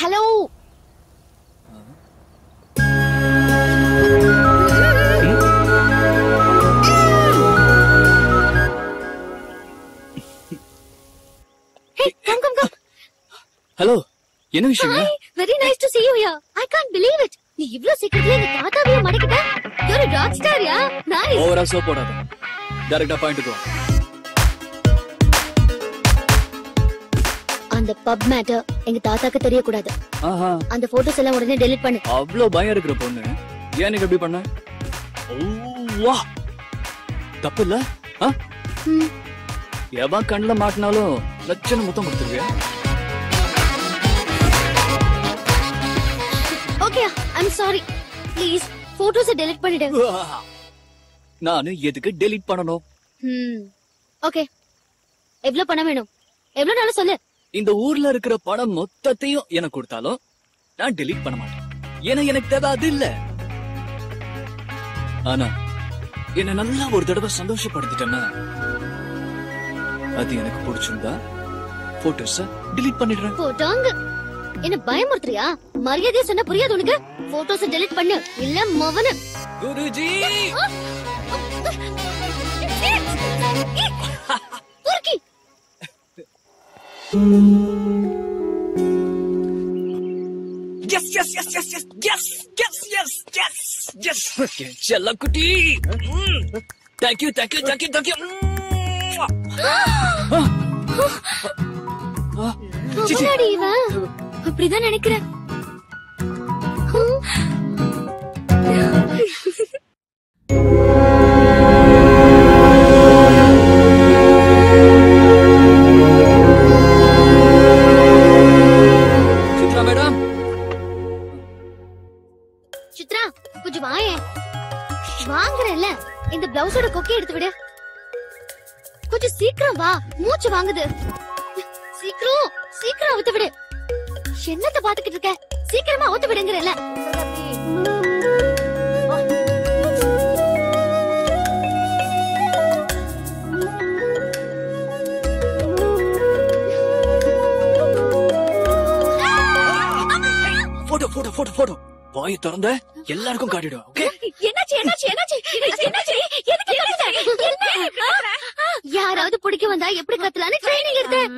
Hello. Hello என்ன hi very nice to see you here. I can't believe it. நீ இவ்ளோ சீக்கிரத்துல எங்க தாத்தாவையும் மடக்கிட்ட? You're a rock star யா nice. ஓவரா சோ போடாத. டைரக்டா பாயிண்ட் போ அந்த பப் மேட்டர் எங்க தாத்தாக்கு தெரியக்கூடாது. அந்த போட்டோஸ் எல்லாம் உடனே டெலீட் பண்ணு. அவ்ளோ பயம் இருக்கிற பொண்ணு. ஏன் நீங்க எப்படி பண்ண? வா தப்பு இல்ல. எவன் கண்ணுல மாட்டினாலும் லட்சணம் முத்தம் கொடுத்துருவியா? Okay I'm sorry please photos delete பண்ணிடு. நானு எதுக்கு டெலீட் பண்ணணும்? ஓகே எவ்வளவு பணம் வேணும்? எவ்வளவு நாளும் சொல்லு. இந்த ஊர்ல இருக்கிற பணம் மொத்தத்தையும் எனக்கு கொடுத்தாலும் நான் டெலீட் பண்ண மாட்டேன் ஏன்னா எனக்கு தேவை அது இல்ல ஆனா என்ன நல்லா ஒரு தடவை சந்தோஷப்படுத்திட்டேன்னா அது எனக்கு பிடிச்சிருந்தா போட்டோஸ டெலீட் பண்ணிடுறேன் போட்டோங்க என்ன பயமுறுத்துறியா மரியாதையா சொன்னா புரியாது உனக்கு போட்டோஸ் டெலீட் பண்ணு இல்ல மவன Guruji yes yes yes yes yes yes yes yes yes yes செல்ல குட்டி தேங்க்யூ தேங்க்யூ தேங்க்யூ தேங்க்யூ அப்படிதான் நினைக்கிறேன் சித்ரா போட்டோ வாயை திறந்த எல்லாருக்கும் காட்டிடுவேன் ஓகே என்னாச்சு என்னாச்சு என்னாச்சு? என்னாச்சு எதுக்கு கத்துற? என்ன? யாராவது பிடிக்க வந்தா எப்படி கத்தலான்னு ட்ரைனிங் எடுத்தேன்.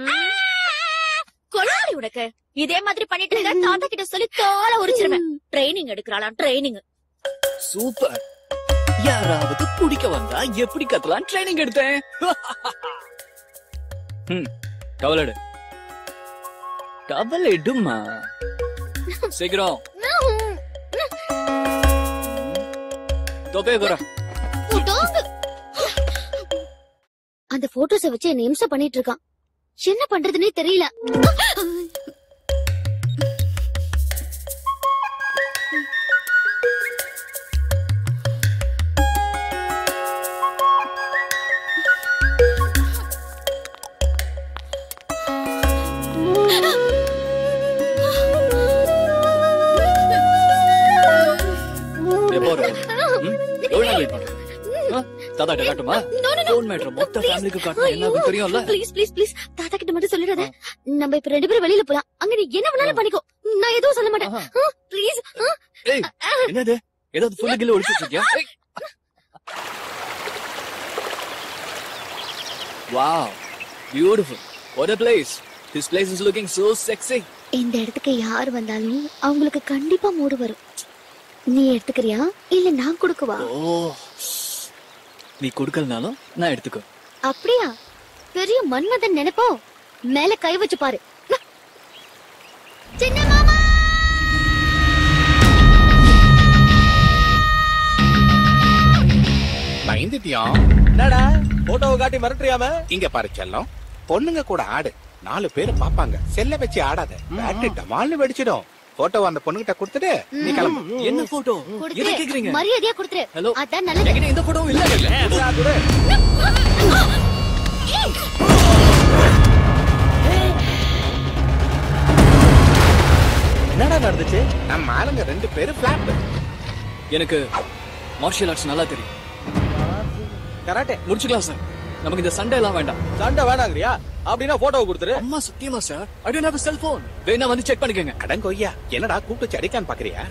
கொலாடி உனக்கு. இதே மாதிரி பண்ணிட்டு இருந்தா தாத்தா கிட்ட சொல்லி தோலை உரிச்சிருவேன். ட்ரைனிங் எடுக்கிறாளாம் ட்ரைனிங் சூப்பர் யாராவது பிடிக்க வந்தா எப்படி கத்தலாம் ட்ரைனிங் எடுத்தேன். ம், கவலைடு கவலைடுமா சீக்கிரம் தொப்பே குற போட்டோங்க. அந்த போட்டோஸ வச்சு என்ன இம்சை பண்ணிட்டு இருக்கான். என்ன பண்றதுன்னே தெரியல. காட்டுமா? போன் மேட்ரு மொத்த ஃபேமிலிக்கு காட்டினா என்ன தெரியும்ல? ப்ளீஸ் ப்ளீஸ் ப்ளீஸ் தாத்தா கிட்ட மட்டும் சொல்லிடாத. நம்ம இப்ப ரெண்டு பேரும் வெளியில போலாம். அங்க நீ என்ன வேணாலும் பண்ணிக்கோ. நான் எதுவும் சொல்ல மாட்டேன். ப்ளீஸ் ஏய் என்னது? ஏதாவது ஃபுல்லு கில்ல வச்சிருக்கியா ஏய். Wow, beautiful. What a place. This place is looking so sexy. இந்த இடத்துக்கு யார் வந்தாலும் அவங்களுக்கு கண்டிப்பா மூடு வரும். நீ எடுத்துக்கிறியா? இல்ல நான் கொடுக்கவா. நீ கொடுக்கலனாலும் நான் எடுத்துக்கோ. அப்படியா? பெரிய மன்மதன் நினைப்போ? மேல கை வச்சு பாரு. சின்ன மாமா! பயந்துட்டியா? என்னடா போட்டோவை காட்டி மிரட்டுறியாம? இங்க பாரு செல்லம். பொண்ணுங்க கூட ஆடு. நாலு பேர் பாப்பாங்க. செல்ல வச்சு ஆடாத. பேட்டரி டமால்னு வெடிச்சிடும். போட்டோ அந்த பொண்ணுகிட்ட கொடுத்துட்டு நீ கிளம்பு. என்ன போட்டோ எது கேக்குறீங்க? மரியாதையா கொடுத்துரு. ஹலோ அதான் நல்லது. என்கிட்ட இந்த போட்டோவும் இல்ல. குடு. என்னடா நடந்துச்சு? நம்ம ஆளுங்க ரெண்டு பேரும் பிளாட் எனக்கு மார்ஷியல் ஆர்ட்ஸ் நல்லா தெரியும். கராட்டே முடிச்சுக்கலாம் சார் நமக்கு இந்த சண்டை எல்லாம் வேண்டாம். சண்டை வேணாங்கறியா? அப்படின்னா போட்டோவை கொடுத்துரு. அம்மா சத்தியமா sir I don't have a வேணா வந்து செக் பண்ணிக்கங்க. அடங்கொய்யா என்னடா கூப்பிட்டு வச்சு அடிக்கான்னு பாக்குறியா?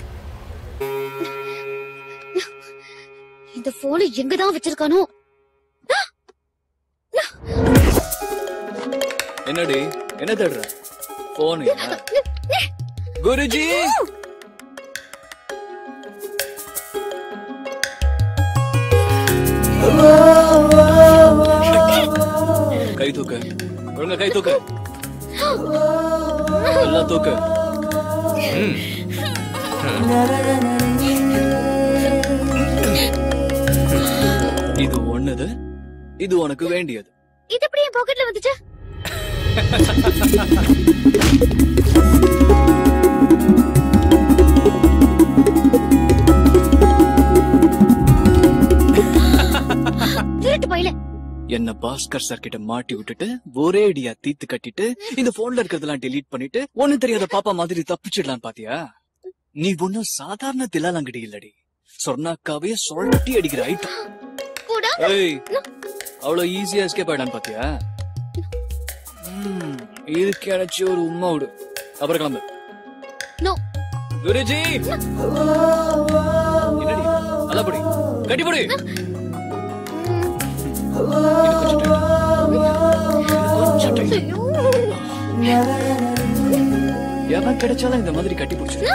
இந்த போனை எங்கதான் வச்சிருக்கானோ? என்னடி? என்ன தேடுற? போன் குருஜி! கை தூக்கு. ஒழுங்கா கை தூக்கு. நல்லா தூக்கு. இது ஒண்ணுது இது உனக்கு வேண்டியது. இது எப்படி என் பாக்கெட்ல வந்துச்சு? பாஸ்கர் சார் கிட்ட மாட்டி விட்டுட்டு ஒரே அடியா தீத்து கட்டிட்டு இந்த போன்ல இருக்கிறதெல்லாம் டெலீட் பண்ணிட்டு ஒண்ணும் தெரியாத பாப்பா மாதிரி தப்பிச்சிடலாம் பாத்தியா? நீ ஒண்ணும் சாதாரண தில்லாலங்கடி இல்லடி. சொர்ணாக்காவே சொழட்டி அடிக்கிற ஐட்டம் அவ்வளவு ஈஸியா எஸ்கேப் ஆயிடான்னு பாத்தியா? இதுக்கு கிடைச்சி ஒரு உம்மா விடு. அப்புறம் கிளம்பு. குருஜி! என்னடி? கட்டிப்படி. tight. எவன் கிடைச்சாலும் இந்த மாதிரி கட்டி பிடிச்சிரு.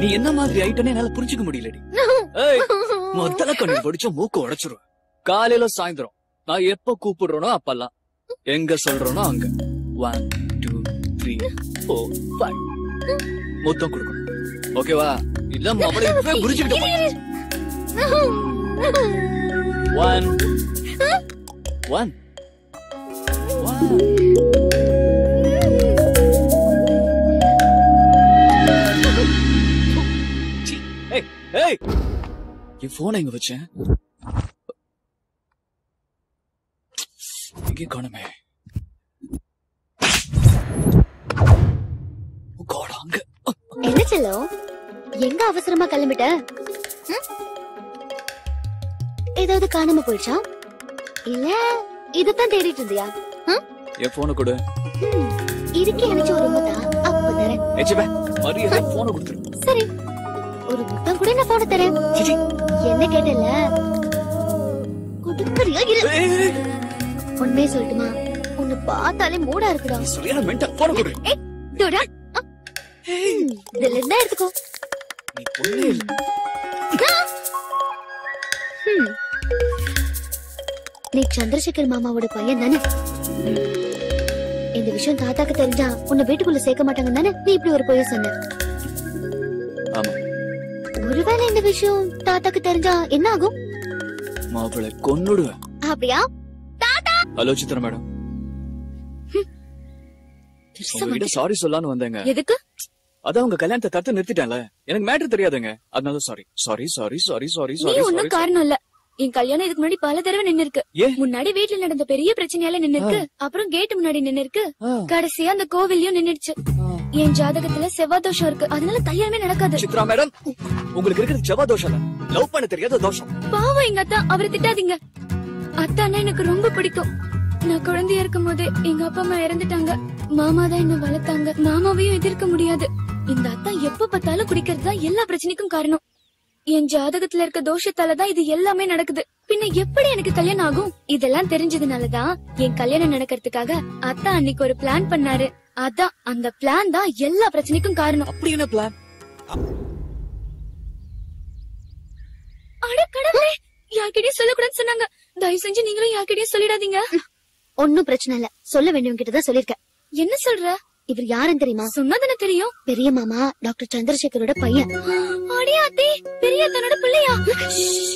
நீ என்ன மாதிரி ஐட்டனே என்னால புரிஞ்சுக்க முடியலடி. ஏய் முதல்ல கண்ணு படிச்ச மூக்கு உடைச்சிரும் காலையில சாயந்தரம். நான் எப்ப கூப்பிடுறேனோ அப்பெல்லாம். எங்க சொல்றோனோ அங்க. One two three four five மொத்தம் கொடுக்கணும். ஓகேவா? இல்ல மவளை இப்பவே புரிஞ்சுக்கிட்டு ஒன் ஒன் ஏய் ஏய் என் போனை எங்க வச்சேன் எங்கே காணுமே. அங்க. என்ன செல்லம்? எங்க அவசரமா கிளம்பிட்ட? ஏதாவது காணாம போயிடுச்சா? இல்ல இதத்தான் தேடிட்டு இருந்தியா? என் போனை கொடு. இதுக்கு எனக்கு ஒரு முத்தா அப்ப தரேன். ஏச்சுவே மரியாதை போனை கொடுத்துரு. சரி. ஒரு முத்தம் கூட நான் போன தரேன். என்ன கேட்டல குடுக்கறியா இரு. உண்மையை சொல்லட்டுமா? உன்னை பார்த்தாலே மூடா இருக்குடா. சரியான மென்டல் போனை கொடு. ஏய் டோடா. இதுல இருந்தா எடுத்துக்கோ. நீ பொண்ணே. நீ சந்திரசேகர் மாமாவோட பையன் தானே? இந்த விஷயம் தாத்தாக்கு தெரிஞ்சா உன்னை வீட்டுக்குள்ள சேர்க்க மாட்டாங்க தானே? நீ இப்படி ஒரு பொய்ய சொன்ன. ஒருவேளை இந்த விஷயம் தாத்தாக்கு தெரிஞ்சா என்ன ஆகும்? மாப்பிளை கொன்னுடுவேன். அப்படியா? Hello Chitra madam. உங்ககிட்ட சாரி சொல்லலாம்னு வந்தேங்க. எதுக்கு? அதான் உங்க கல்யாணத்தை தடுத்து நிறுத்திட்டேன்ல. எனக்கு மேட்டர் தெரியாதுங்க. அதனால sorry sorry sorry sorry sorry sorry ஒன்னும் காரணம் இல்ல. என் கல்யாணம் இதுக்கு முன்னாடி பல தடவை நின்னு இருக்கு? முன்னாடி வீட்டுல நடந்த பெரிய பிரச்சனையால நின்னு இருக்கு அப்புறம் கேட் முன்னாடி நின்னு இருக்கு கடைசியா அந்த கோவில்லையும் நின்னுடுச்சு. என் ஜாதகத்துல செவ்வாய் தோஷம் இருக்கு. அதனால கல்யாணமே நடக்காது. சித்ரா மேடம் உங்களுக்கு இருக்கிறது செவ்வா தோஷம் லவ் பண்ண தெரியாத தோஷம். பாவம் எங்க அத்தா அவரை திட்டாதீங்க. அத்தானா எனக்கு ரொம்ப பிடிக்கும். நான் குழந்தையா இருக்கும் போதே எங்க அப்பா அம்மா இறந்துட்டாங்க. மாமா தான் என்ன வளர்த்தாங்க. மாமாவையும் எதிர்க்க முடியாது. இந்த அத்தா எப்ப பார்த்தாலும் குடிக்கிறது தான் எல்லா பிரச்சனைக்கும் காரணம். என் ஜாதகத்துல இருக்க தோஷத்தால தான் இது எல்லாமே நடக்குது. பின்ன எப்படி எனக்கு கல்யாணம் ஆகும்? இதெல்லாம் தெரிஞ்சதுனாலதான் என் கல்யாணம் நடக்கிறதுக்காக அத்தா அன்னைக்கு ஒரு பிளான் பண்ணாரு. அதான் அந்த பிளான் தான் எல்லா பிரச்சனைக்கும் காரணம். அப்படி என்ன பிளான் அட கடவுளே யார்கிட்டயும் சொல்லக்கூடாதுன்னு சொன்னாங்க. தயவு செஞ்சு நீங்களும் யார்கிட்டயும் சொல்லிடாதீங்க. ஒன்னும் பிரச்சனை இல்ல. சொல்ல வேண்டியவங்க கிட்ட தான் சொல்லிருக்கேன் என்ன சொல்ற? இவர் யாருன்னு தெரியுமா? சொன்னதானே தெரியும். பெரிய மாமா டாக்டர் சந்திரசேகரோட பையன். அடியா அத்தே பெரிய தன்னோட பிள்ளையா?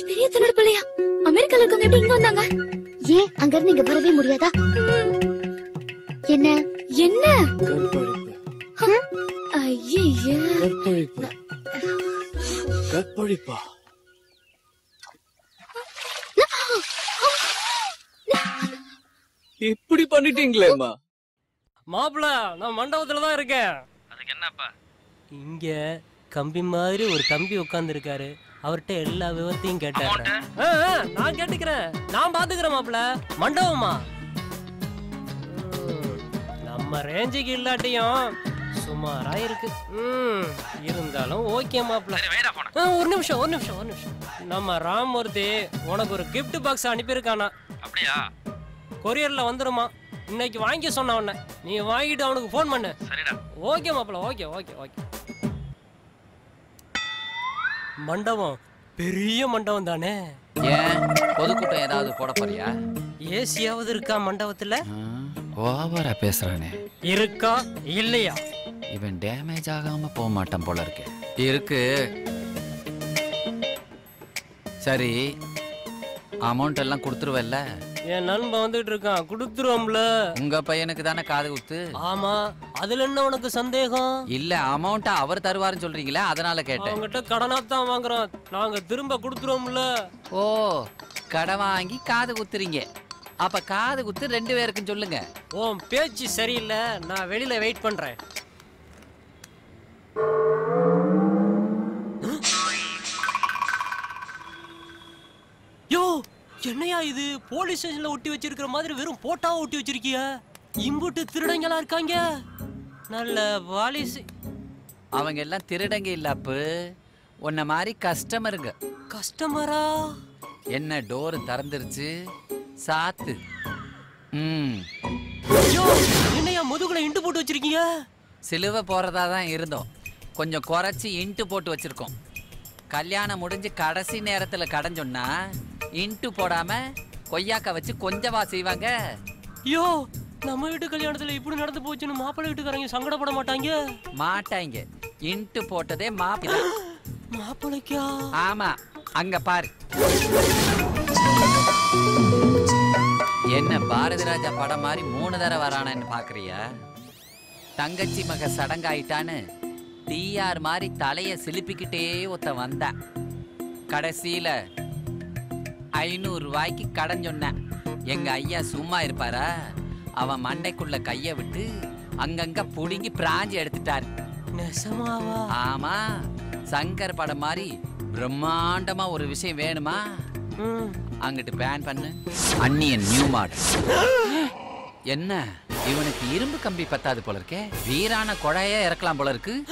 பெரிய தன்னோட பிள்ளையா? அமெரிக்கால இருக்கவங்க எப்படி இங்க வந்தாங்க? ஏன் அங்க இருந்து இங்க வரவே முடியாதா? என்ன? என்ன? கற்பழிப்பு. ஐயே கற்பழிப்பு. கற்பழிப்பா. இப்படி பண்ணிட்டீங்களேம்மா? மாப்பிள நான் மண்டபத்துல தான் இருக்கேன். அதுக்கு என்னப்பா? இங்க கம்பி மாதிரி ஒரு தம்பி உட்கார்ந்துருக்காரு. அவர்கிட்ட எல்லா விவரத்தையும் கேட்டாரு நான் கேட்டுக்கிறேன். நான் பாத்துக்கிறேன் மாப்ள மண்டபமா? நம்ம ரேஞ்சுக்கு இல்லாட்டியும் சுமாரா இருக்கு. இருந்தாலும் ஓகே மாப்ள ஆ, ஒரு நிமிஷம் ஒரு நிமிஷம் ஒரு நிமிஷம். நம்ம ராமூர்த்தி உனக்கு ஒரு gift பாக்ஸ் அனுப்பியிருக்கானா? அப்படியா? கொரியர்ல வந்துருமா? இன்னைக்கு வாங்கி சொன்ன உன்னை. நீ வாங்கிட்டு அவனுக்கு ஃபோன் பண்ணு. சரிடா. ஓகே மாப்பிள ஓகே ஓகே ஓகே மண்டபம் பெரிய மண்டபம் தானே? ஏன்? பொதுக்கூட்டம் ஏதாவது போட போறியா? ஏசியாவது இருக்கா மண்டபத்துல? ஓவரா பேசுறானே. இருக்கா? இல்லையா? இவன் டேமேஜ் ஆகாம போக மாட்டான் போல இருக்கு. இருக்கு. சரி அமௌண்ட் எல்லாம் கொடுத்துருவல்ல? என் நண்பன் வந்துட்டு இருக்கான். கொடுத்துருவோம்ல. உங்க பையனுக்கு தானே காது குத்து? ஆமா. அதுல என்ன உனக்கு சந்தேகம்? இல்ல அமௌண்ட் அவர் தருவாருன்னு சொல்றீங்களே அதனால கேட்டேன். அவங்ககிட்ட கடனா தான் வாங்குறோம் நாங்க திரும்ப கொடுத்துருவோம்ல. ஓ கடை வாங்கி காது குத்துறீங்க. அப்ப காது குத்து ரெண்டு பேருக்கும் சொல்லுங்க. உன் பேச்சு சரியில்லை. நான் வெளியில வெயிட் பண்றேன். என்னையா இது? போலீஸ் ஸ்டேஷன்ல ஒட்டி வச்சிருக்கிற மாதிரி வெறும் போட்டாவை ஒட்டி வச்சிருக்கிய? இம்புட்டு திருடங்களா இருக்காங்க. நல்ல பாலிஸ் அவங்க எல்லாம் திருடங்க இல்ல அப்பு. உன்ன மாதிரி கஸ்டமருங்க. கஸ்டமரா? என்ன டோர் திறந்துருச்சு? சாத்து. ம். என்னையா முதுகுல இண்டு போட்டு வச்சிருக்கீங்க சிலுவை போறதா தான் இருந்தோம். கொஞ்சம் குறைச்சி இன்ட்டு போட்டு வச்சிருக்கோம். கல்யாணம் முடிஞ்சு கடைசி நேரத்துல கடன் சொன்னா இன்ட்டு போடாம கொய்யாக்கா வச்சு கொஞ்சவா செய்வாங்க. யோ நம்ம வீட்டு கல்யாணத்துல இப்படி நடந்து போச்சுன்னு மாப்பிள்ளை வீட்டுக்காரங்க சங்கடப்பட மாட்டாங்க? மாட்டாங்க. இன்ட்டு போட்டதே மாப்பிதான் மாப்பிள்ளைக்கா? ஆமா அங்க பாரு. என்ன பாரதி ராஜா படம் மாதிரி மூணு தடவை வரானன்னு பாக்குறியா? தங்கச்சி மக சடங்காயிட்டான்னு டிஆர் மாதிரி தலைய சிலுப்பிக்கிட்டே ஒருத்த வந்தான். கடைசியில ஐநூறு ரூபாய்க்கு கடன் சொன்னேன். எங்க ஐயா சும்மா இருப்பாரா? அவன் மண்டைக்குள்ள கைய விட்டு அங்கங்க புடுங்கி பிராஞ்சி எடுத்துட்டாரு. ஆமா சங்கர் படம் மாதிரி பிரம்மாண்டமா ஒரு விஷயம் வேணுமா. அங்கிட்டு பேன் பண்ணு. Anniyan new model. என்ன? இவனுக்கு இரும்பு கம்பி பத்தாது போல இருக்கே. வீரான கொடையா இறக்கலாம் போல இருக்கு.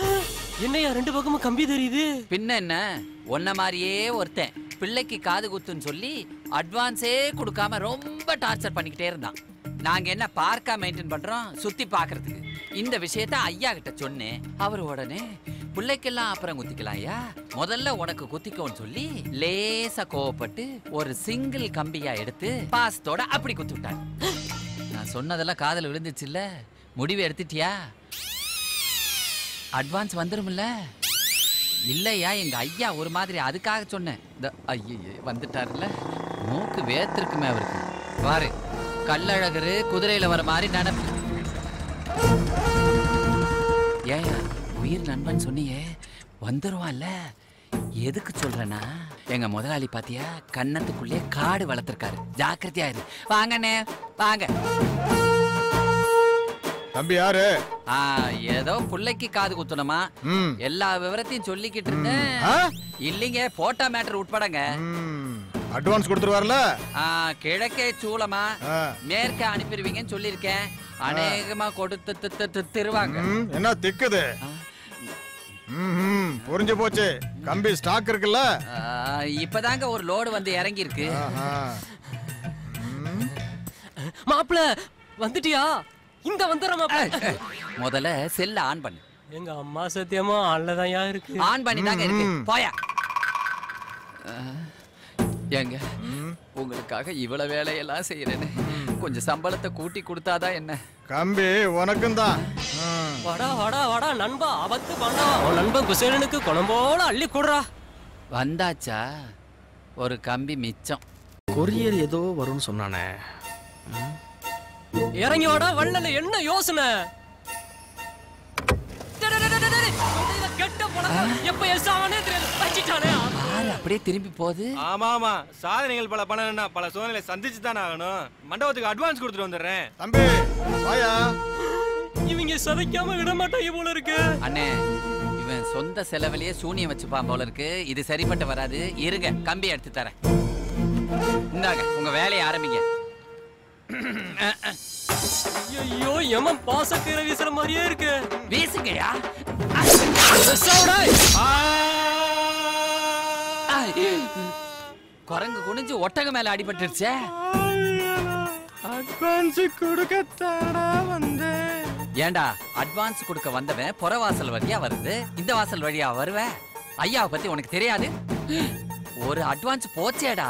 என்னையா ரெண்டு பக்கமும் கம்பி தெரியுது? பின்ன என்ன? உன்ன மாதிரியே ஒருத்தன். பிள்ளைக்கு காது குத்துன்னு சொல்லி அட்வான்ஸே கொடுக்காம ரொம்ப டார்ச்சர் பண்ணிக்கிட்டே இருந்தான். நாங்க என்ன பார்க்கா மெயின்டைன் பண்றோம்? சுத்தி பார்க்கிறதுக்கு. இந்த விஷயத்த ஐயா கிட்ட சொன்னேன். அவர் உடனே பிள்ளைக்கெல்லாம் அப்புறம் குத்திக்கலாம் ஐயா. முதல்ல உனக்கு குத்திக்கோன்னு சொல்லி லேசா கோவப்பட்டு ஒரு சிங்கிள் கம்பியா எடுத்து பாசத்தோட அப்படி குத்தி விட்டார் நான் சொன்னதெல்லாம் காதுல விழுந்துச்சுல்ல. முடிவு எடுத்துட்டியா? அட்வான்ஸ் வந்துரும்ல. இல்லையா எங்க ஐயா ஒரு மாதிரி அதுக்காக சொன்னேன். இந்த ஐயே வந்துட்டார்ல மூக்கு வேத்திருக்குமே அவருக்கு. பாரு கல்லழகரு குதிரையில வர மாதிரி நடப்பு ஏயா உயிர் நண்பன் சொன்னியே வந்துருவான்ல. எதுக்கு சொல்றேன்னா எங்க முதலாளி பாத்தியா கன்னத்துக்குள்ளே காடு வளர்த்துருக்காரு. ஜாக்கிரதையா இரு. வாங்கண்ணே வாங்க. தம்பி யாரு? ஆ ஏதோ புள்ளைக்கு காது குத்தணுமா எல்லா விவரத்தையும் சொல்லிக்கிட்டு இருந்தேன்? இல்லைங்க போட்டா மேட்டர் உட்படங்க. அட்வான்ஸ் கொடுத்துருவார்ல கிழக்கே சூளமா. மேற்க அனுப்பிடுவீங்கன்னு சொல்லியிருக்கேன். அநேகமா கொடுத்து திருவாங்க. என்ன திக்குது? புரிஞ்சு போச்சு. கம்பி ஸ்டாக் இருக்குல்ல? இப்பதாங்க ஒரு லோடு வந்து இறங்கி இருக்கு ஆஹா. ம், மாப்பிள வந்துட்டியா? இங்க வந்துடுற மாப்பிள முதல்ல செல்ல ஆன் பண்ணு. எங்க அம்மா சத்தியமா அல்லதாயா இருக்கு? ஆன் பண்ணி தாங்க இருக்கு. போயா. ஏங்க உங்களுக்காக இவ்வளவு வேலையெல்லாம் செய்யறேன்னு கொஞ்சம் சம்பளத்தை கூட்டி கொடுத்தாதான் என்ன? கம்பி உனக்கும் தான். வாடா வாடா வாடா நண்பா அவத்து பண்ணா உன் நண்பன் குசேலனுக்கு குழம்போல அள்ளி கொடுறா. வந்தாச்சா? ஒரு கம்பி மிச்சம். கொரியர் ஏதோ வரும்னு சொன்னானே. இறங்கி வாடா வள்ளல என்ன யோசனை? அப்படியே திரும்பி போகுது? ஆமா ஆமா. சாதனைகள் பல பண்ணணும்னா பல சோதனைகளை சந்திச்சு தானே ஆகணும். மண்டபத்துக்கு அட்வான்ஸ் கொடுத்துட்டு வந்துடுறேன். தம்பி வாயா. இவங்க சதைக்காம விட மாட்டாங்க போல இருக்கு. அண்ணே இவன் சொந்த செலவிலேயே சூனியம் வச்சுப்பான் போல இருக்கு. இது சரிப்பட்டு வராது. இருங்க கம்பி எடுத்து தரேன். இந்தாங்க உங்க வேலையை ஆரம்பிங்க. ஐயோ எமன் பாசக்கீரை வீசுற மாதிரியே இருக்கு. வீசுங்கயா குரங்கு குனிஞ்சு ஒட்டக மேல அடிபட்டுருச்சே. அட்வான்ஸ் கொடுக்கத்தாடா வந்தேன். ஏண்டா அட்வான்ஸ் கொடுக்க வந்தவன் புறவாசல் வழியா வருது? இந்த வாசல் வழியா வருவ? ஐயாவை பத்தி உனக்கு தெரியாது? ஒரு அட்வான்ஸ் போச்சேடா.